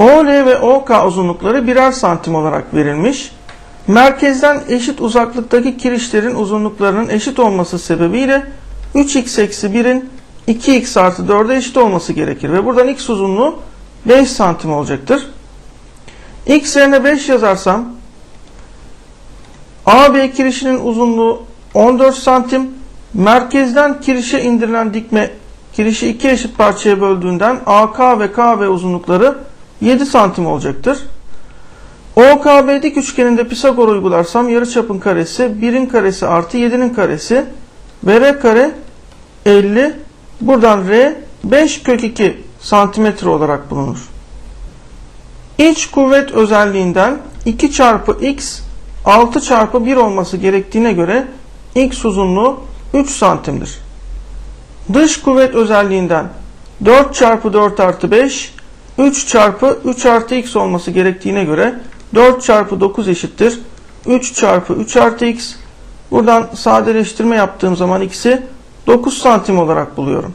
ve OK uzunlukları birer santim olarak verilmiş. Merkezden eşit uzaklıktaki kirişlerin uzunluklarının eşit olması sebebiyle 3x eksi 1'in 2x artı 4'e eşit olması gerekir. Ve buradan x uzunluğu 5 santim olacaktır. x yerine 5 yazarsam AB kirişinin uzunluğu 14 santim. Merkezden kirişe indirilen dikme kirişi iki eşit parçaya böldüğünden AK ve KB uzunlukları 7 santim olacaktır. OKB üçgeninde Pisagor uygularsam yarıçapın karesi 1'in karesi artı 7'nin karesi ve R kare 50 buradan R 5 kök 2 santimetre olarak bulunur. İç kuvvet özelliğinden 2 çarpı x 6 çarpı 1 olması gerektiğine göre x uzunluğu 3 santimdir. Dış kuvvet özelliğinden 4 çarpı 4 artı 5 3 çarpı 3 artı x olması gerektiğine göre 4 çarpı 9 eşittir. 3 çarpı 3 artı x. Buradan sadeleştirme yaptığım zaman x'i 9 santim olarak buluyorum.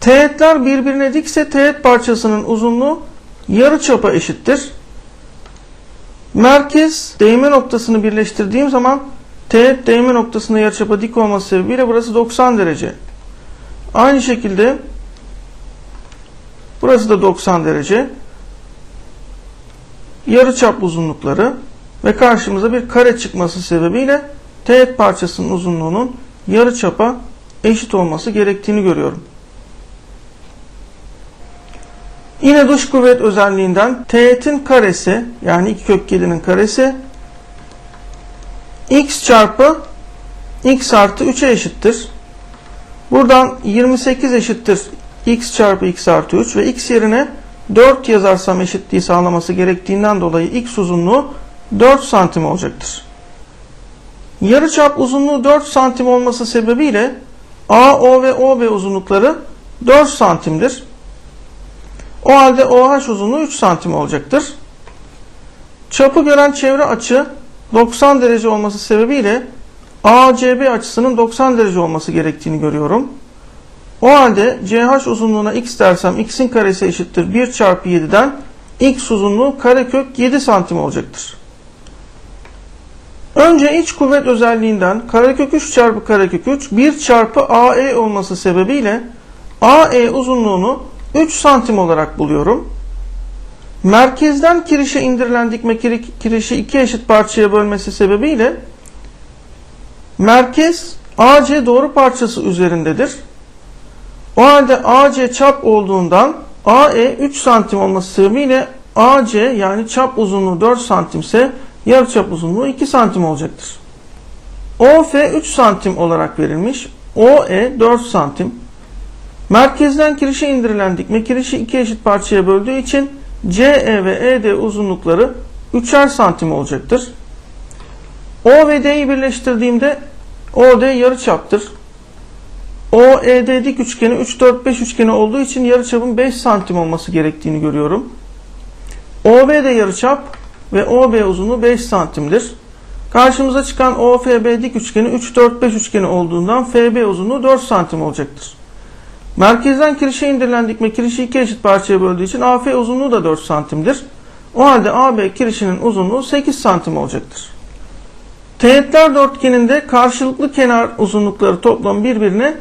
Teğetler birbirine dikse teğet parçasının uzunluğu yarı çapa eşittir. Merkez değme noktasını birleştirdiğim zaman teğet değme noktasına yarıçapa dik olması sebebiyle burası 90 derece. Aynı şekilde burası da 90 derece. Yarıçap uzunlukları ve karşımıza bir kare çıkması sebebiyle teğet parçasının uzunluğunun yarıçapa eşit olması gerektiğini görüyorum. Yine dış kuvvet özelliğinden teğetin karesi yani 2 kök 7'nin karesi x çarpı x artı 3'e eşittir. Buradan 28 eşittir x çarpı x artı 3 ve x yerine 4 yazarsam eşitliği sağlaması gerektiğinden dolayı x uzunluğu 4 santim olacaktır. Yarıçap uzunluğu 4 santim olması sebebiyle AO ve OB uzunlukları 4 santimdir. O halde OH uzunluğu 3 santim olacaktır. Çapı gören çevre açı 90 derece olması sebebiyle ACB açısının 90 derece olması gerektiğini görüyorum. O halde CH uzunluğuna x dersem x'in karesi eşittir 1 çarpı 7'den x uzunluğu karekök 7 santim olacaktır. Önce iç kuvvet özelliğinden karekök 3 çarpı karekök 3 1 çarpı AE olması sebebiyle AE uzunluğunu 3 santim olarak buluyorum. Merkezden kirişe indirilen dikme kirişi iki eşit parçaya bölmesi sebebiyle merkez AC doğru parçası üzerindedir. O halde AC çap olduğundan AE 3 santim olması sebebiyle AC yani çap uzunluğu 4 santimse yarıçap uzunluğu 2 santim olacaktır. OF 3 santim olarak verilmiş. OE 4 santim. Merkezden kirişe indirilen dikme kirişi iki eşit parçaya böldüğü için CE ve ED uzunlukları 3'er santim olacaktır. O ve D'yi birleştirdiğimde OD yarıçaptır. OED dik üçgeni 3 4 5 üçgeni olduğu için yarıçapın 5 santim olması gerektiğini görüyorum. OB de yarıçap ve OB uzunluğu 5 santimdir. Karşımıza çıkan OFB dik üçgeni 3 4 5 üçgeni olduğundan FB uzunluğu 4 santim olacaktır. Merkezden kirişe indirilen dikme kirişi iki eşit parçaya böldüğü için AF uzunluğu da 4 santimdir. O halde AB kirişinin uzunluğu 8 santim olacaktır. Teğetler dörtgeninde karşılıklı kenar uzunlukları toplam birbirine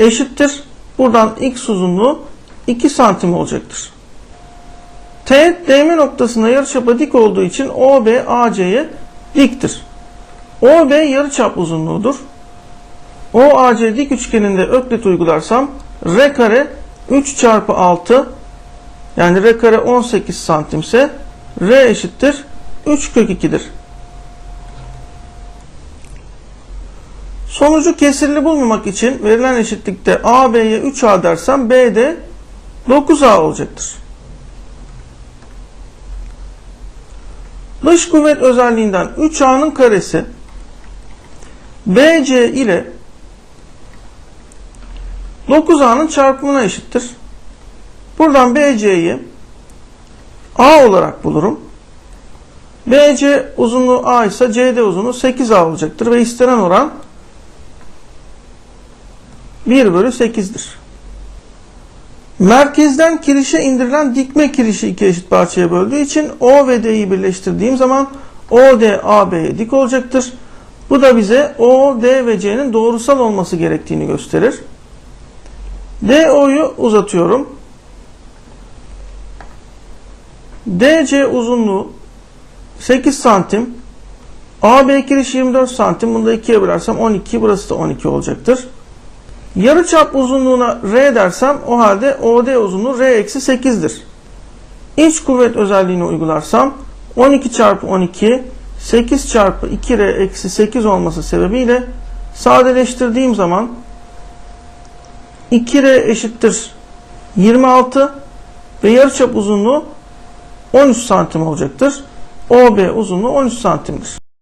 eşittir. Buradan x uzunluğu 2 santim olacaktır. Teğet değme noktasına yarıçapa dik olduğu için OB AC'ye diktir. OB yarıçap uzunluğudur. OAC dik üçgeninde öklit uygularsam R kare 3 çarpı 6 yani R kare 18 santimse R eşittir 3 kök 2'dir. Sonucu kesirli bulmamak için verilen eşitlikte AB'ye 3A dersem B'de 9A olacaktır. Dış kuvvet özelliğinden 3A'nın karesi BC ile 9A'nın çarpımına eşittir. Buradan BC'yi A olarak bulurum. BC uzunluğu A ise CD uzunluğu 8A olacaktır ve istenen oran 1 bölü 8'dir. Merkezden kirişe indirilen dikme kirişi iki eşit parçaya böldüğü için O ve D'yi birleştirdiğim zaman OD AB'ye dik olacaktır. Bu da bize O, D ve C'nin doğrusal olması gerektiğini gösterir. DO'yu uzatıyorum. DC uzunluğu 8 santim. AB kirişi 24 santim. Bunu da 2'ye bölersem 12. Burası da 12 olacaktır. Yarıçap uzunluğuna R dersem o halde OD uzunluğu R eksi 8'dir. İç kuvvet özelliğini uygularsam 12 çarpı 12 8 çarpı 2R eksi 8 olması sebebiyle sadeleştirdiğim zaman 2R eşittir 26 ve yarıçap uzunluğu 13 santim olacaktır. OB uzunluğu 13 santimdir.